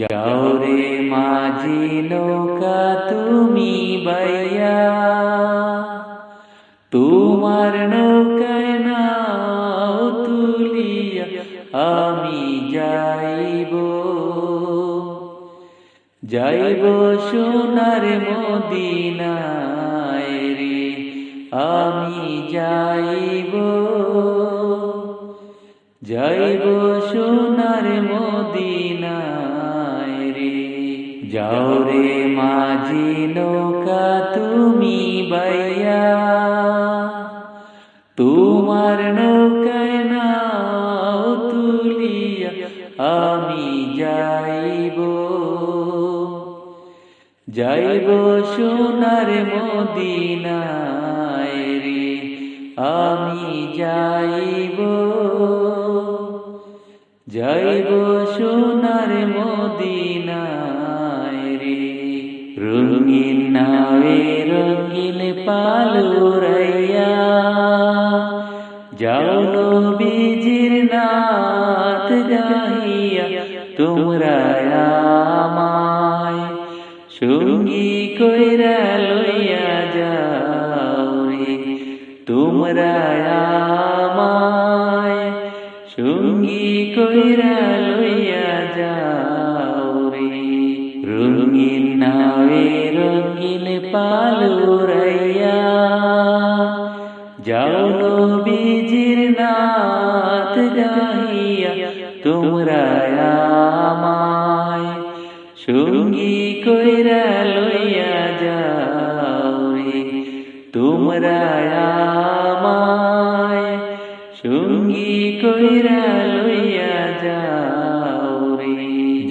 যাও রে মাঝি নৌকা তুমি বাইয়া, তোমার নৌকায় নাও তুলিয়া আমি যাইব। যাইব সোনার মদিনায় রে, আমি যাইব। যাইব সোনার মদিনায় যাও রে মাঝি নৌকা তুমি বাইয়া, তোমার নৌকায় নাও তুলিয়া আমি যাইব। যাইব সোনার মদিনায় রে, আমি যাইব। যাইব সোনার মদিনায় পালুরাইয়া যাও নবীজির নাথ গাহিয়া, তোমরা আমায় সঙ্গী কইরা লইয়া যাও রে তোমরা আমায় সঙ্গী কইরা লইয়া যাও রে রঙিন নাবে রঙিন পালুরাইয়া যাও নবীজির নাথ গাহিয়া, তোমরা আমায় সঙ্গী কইরা লইয়া যাও রে তোমরা আমায় সঙ্গী কইরা লইয়া যাও রে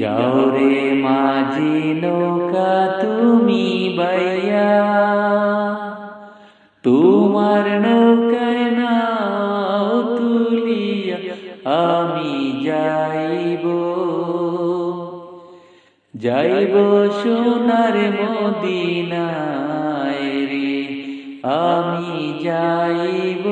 যাও রে মাঝি নৌকা, তুমি বাইয়া আমি যাইব। যাইব সোনার মদিনায় রে, আমি যাইব।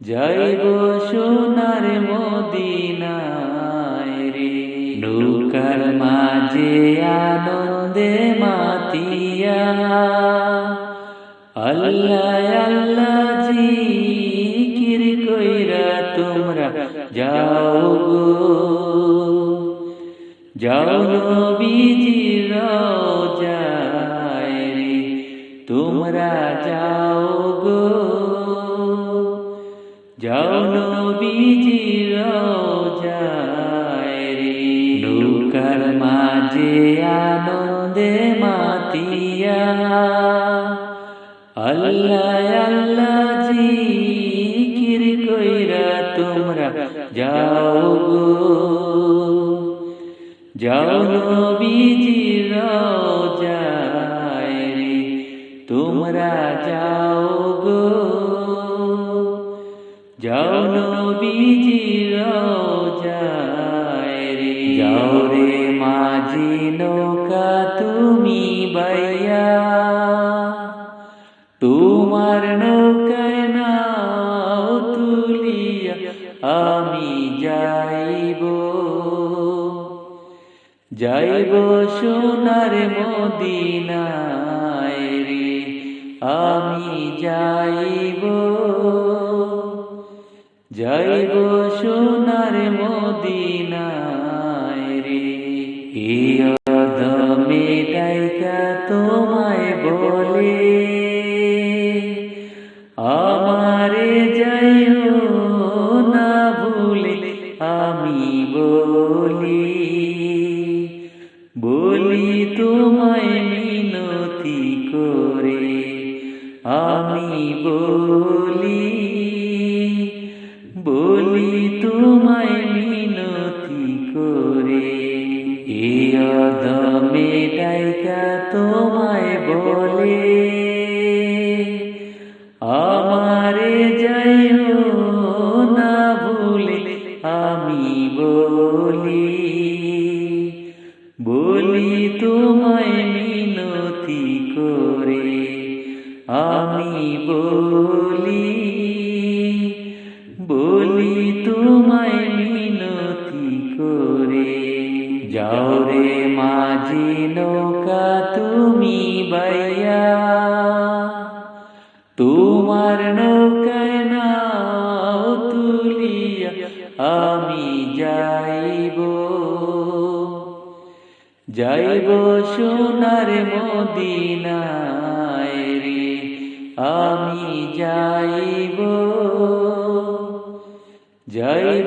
যাইব সোনার মদিনায় রে, নৌকার মাঝে আনন্দে মাতিয়া। আল্লাহ আল্লাহ। যাও নবীজি রোজায় রে তোমরা যাও গো যাও নবীজি রোজায় রে নৌকার মাঝে আনন্দে মাতিয়া আল্লাহ আল্লাহ তোমরা যাও গো যাও নবীজি রোজায় রে যাও রে মাঝি নৌকা তুমি বাইয়া তোমার নৌকায় নাও তুলিয়া আমি যাইব যাইব সোনার মদিনায় রে আমি যাইব যাইব সোনার মদিনায় রে। ইয়দমে ডাইকা তোমায় বলে আমারে আমি বলি বলি তোমায় মিনতি করে। এ অদমে ডাইকা তোমায় বলে, আমারে যাইও না ভুলে আমি বলি বলি তোমায় আমি বলি বলি তোমায় মিনতি করে। যাও রে মাঝি নৌকা, তুমি বাইয়া। তোমার নৌকায় না তুলিয়া, আমি যাইব। যাইব সোনার মদিনা আমি যাইব যাইব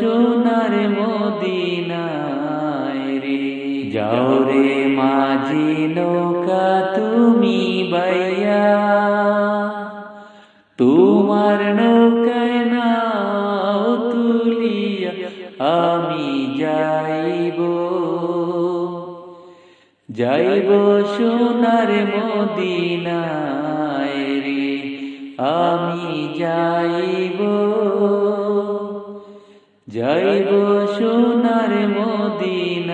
সোনার মদিনায় রে। যাও রে মাঝি নৌকা, তুমি বাইয়া। তোমার নৌকায় নাও তুলিয়া, আমি যাইব। যাইব সোনার মদিনায়। আমি যাইব যাইব সোনার মদিনায়